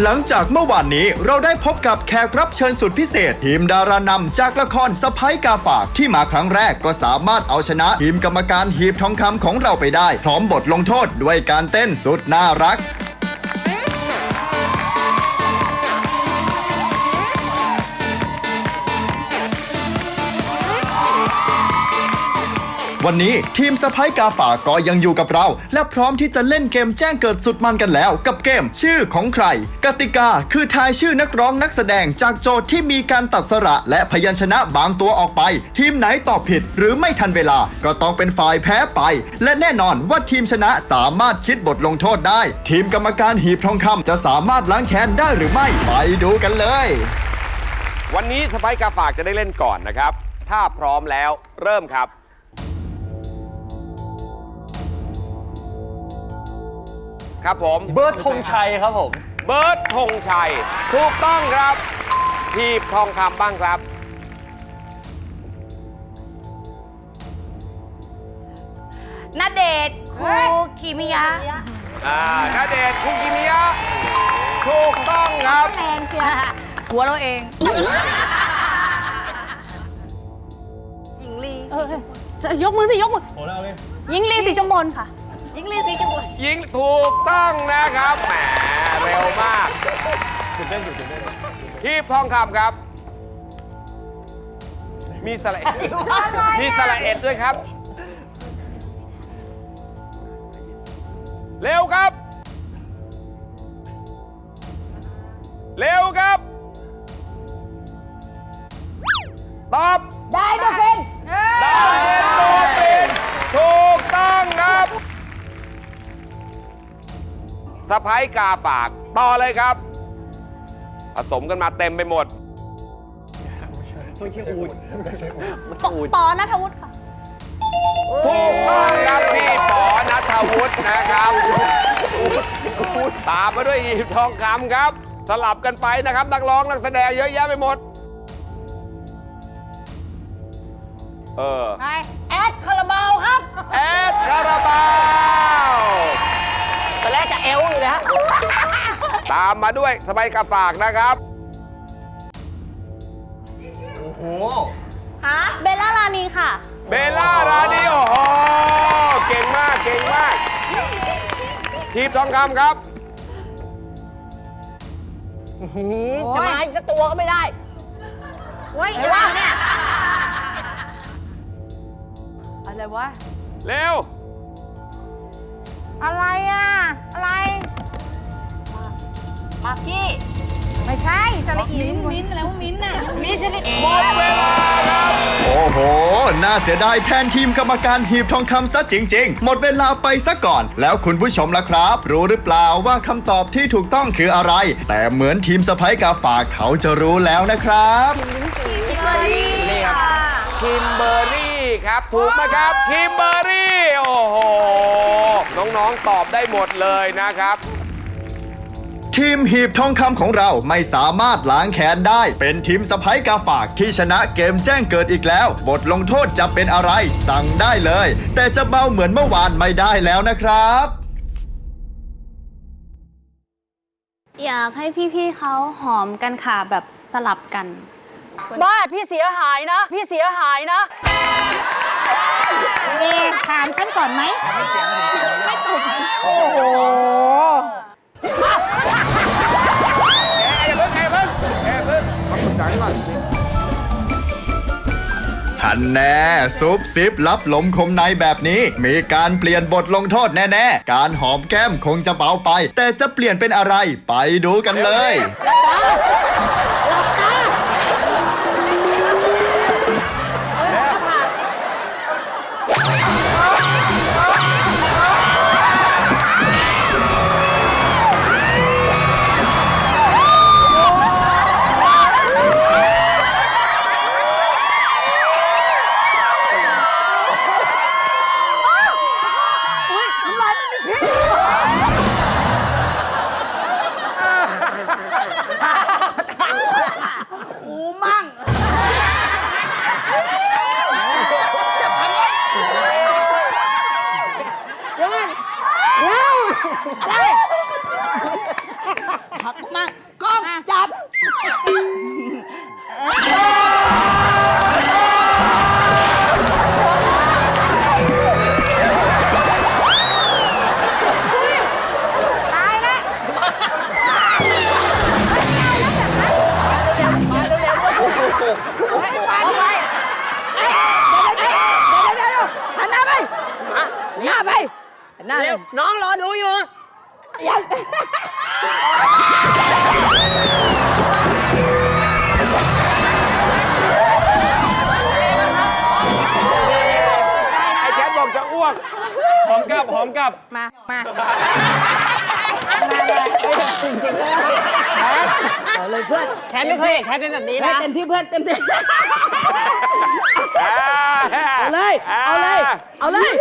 หลังจากเมื่อวานนี้เราได้พบกับแขกรับเชิญสุดพิเศษ ทีมดารานำจากละครสะพ้ายกาฝากที่มาครั้งแรกก็สามารถเอาชนะทีมกรรมการหีบทองคำของเราไปได้ พร้อมบทลงโทษด้วยการเต้นสุดน่ารัก วันนี้ทีมสะพ้ยกาฝาก็ยังอยู่กับเรา และพร้อมที่จะเล่นเกมแจ้งเกิดสุดมันกันแล้ว กับเกมชื่อของใคร กติกาคือทายชื่อนักร้องนักแสดงจากโจทย์ที่มีการตัดสระและพยัญชนะบางตัวออกไป ทีมไหนตอบผิดหรือไม่ทันเวลาก็ต้องเป็นฝ่ายแพ้ไป และแน่นอนว่าทีมชนะสามารถคิดบทลงโทษได้ ทีมกรรมการหีบทองคำจะสามารถล้างแค้นได้หรือไม่ไปดูกันเลย วันนี้สไปกาฝากจะได้เล่นก่อนนะครับ ถ้าพร้อมแล้วเริ่มครับ ครับผม เบิร์ดธงชัยครับผมเบิร์ดธงชัย ถูกต้องครับทีบทองคำบ้างครับ ณเดชน์คูคิมิยะอ่านาเดชน์คุกิมิยะถูกต้องครับ แรงเชียหัวเราเอง หญิงลีเออจะยกมือสิ ยกมือโอ้แล้วเลย ยิงลีสีชมพลค่ะ หญิงลีสีชมพูยิงถูกต้องนะครับแหมเร็วมากตื่นเต้นอยู่ตื่นเต้นทีบทองคำครับ มีสระเอ็ดมีสระเอ็ดด้วยครับ เร็วครับ สะพ้ายกาฝาก ต่อเลยครับ ผสมกันมาเต็มไปหมด ไม่ใช่อูดไม่ใช่อูดมันปอูดปอนัทวุฒิค่ะ ถูกต้องครับพี่ปอนัทวุฒินะครับ ตามมาด้วยหีบทองคำครับ สลับกันไปนะครับ นักร้องนักแสดงเยอะแยะไปหมด เออ ใคร แอดคาราบาวครับ แอดคาราบาว ตอนแรกจะเอลอยู่แล้วตามมาด้วยสบายกาฝากนะครับ โอ้โห ฮะเบลล่าลานีค่ะ เบลล่าราดิโอโหเก่งมากเก่งมาก ทีมทองคำครับจะมาอีกสักตัวก็ไม่ได้เฮ้ยอะไรเนี่ย อะไรวะ เร็ว อะไรอะ อะไร มากี้ ไม่ใช่สลิอินมิ้นแล้วมิ้นน่ะมิ้นชลิดหมดเวลาครับ โอ้โห น่าเสียดายแทนทีมกรรมการหีบทองคำซะจริง ๆ หมดเวลาไปซะก่อน แล้วคุณผู้ชมล่ะครับ รู้หรือเปล่าว่าคำตอบที่ถูกต้องคืออะไร แต่เหมือนทีมสะพ้ายกาฝากเขาจะรู้แล้วนะครับ คิมเบอรี่ค่ะคิมเบอร์รี่ครับ ถูกไหมครับ คิมเบอร์รี่ โอ้โห น้องๆตอบได้หมดเลยนะครับ ทีมหีบทองคำของเราไม่สามารถล้างแค้นได้ เป็นทีมสะพ้ายกาฝากที่ชนะเกมแจ้งเกิดอีกแล้ว บทลงโทษจะเป็นอะไรสั่งได้เลย แต่จะเบาเหมือนเมื่อวานไม่ได้แล้วนะครับ อยากให้พี่ๆเขาหอมกันค่ะแบบสลับกัน บ้าพี่เสียหายนะ พี่เสียหายนะ เอถามฉันก่อนไหมโอ้โห ทันแน่ซุปซิปรับลมคมในแบบนี้ มีการเปลี่ยนบทลงโทษแน่ๆ การหอมแก้มคงจะเบาไป แต่จะเปลี่ยนเป็นอะไร ไปดูกันเลย หน้าเร็วน้องรอดูอยู่ยังไอ้แคทบอกจะอ้วกหอมกลับหอมกลับมา มาเอาเลยเพื่อนแคทไม่เคยเห็นแคทเป็นแบบนี้นะเต็มที่เพื่อนเต็มที่เอาเอาเลย เอาเลย เอาเลย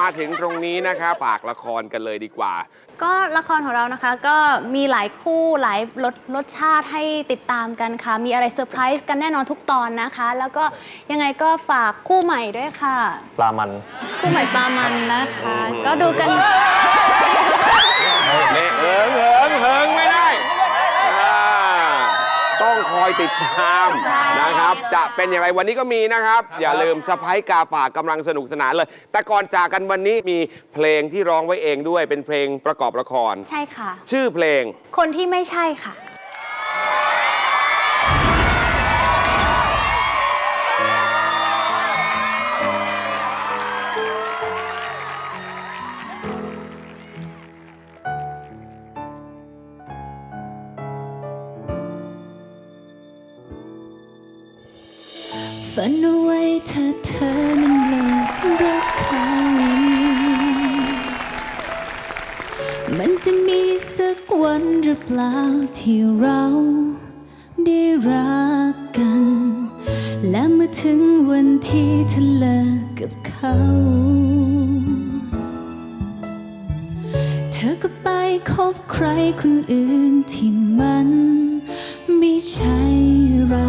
มากแล้วมาถึงตรงนี้นะครับฝากละครกันเลยดีกว่า ก็ละครของเรานะคะก็มีหลายคู่หลายรสรสชาติให้ติดตามกันค่ะ มีอะไรเซอร์ไพรส์กันแน่นอนทุกตอนนะคะ แล้วก็ยังไงก็ฝากคู่ใหม่ด้วยค่ะ ปลามัน คู่ใหม่ปลามันนะคะ ก็ดูกันนี่เหิงเหิง ต้องคอยติดตามนะครับ จะเป็นอย่างไรวันนี้ก็มีนะครับ อย่าลืมสะพ้ายกาฝากกำลังสนุกสนานเลย แต่ก่อนจากกันวันนี้มีเพลงที่ร้องไว้เองด้วย เป็นเพลงประกอบละคร ใช่ค่ะ ชื่อเพลงคนที่ไม่ใช่ค่ะ ฝันเอาไว้ถ้าเธอนั้นเลิกรักเขา มันจะมีสักวันหรือเปล่าที่เราได้รักกัน และเมื่อถึงวันที่เธอเลิกกับเขา เธอก็ไปคบใครคนอื่นที่มันไม่ใช่เรา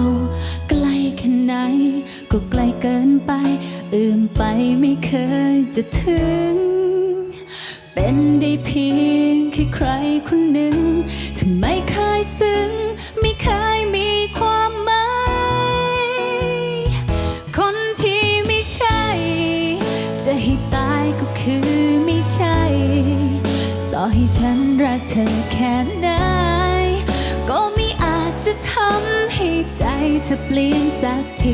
ไกลเกินไป อื่มไปไม่เคยจะถึง เป็นได้เพียงแค่ใครคนหนึ่งที่ไม่เคยซึ้ง ไม่เคยมีความหมาย คนที่ไม่ใช่ จะให้ตายก็คือไม่ใช่ ต่อให้ฉันรักเธอแค่ไหน จะทำให้ใจเธอเปลี่ยนสักที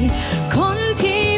คนที่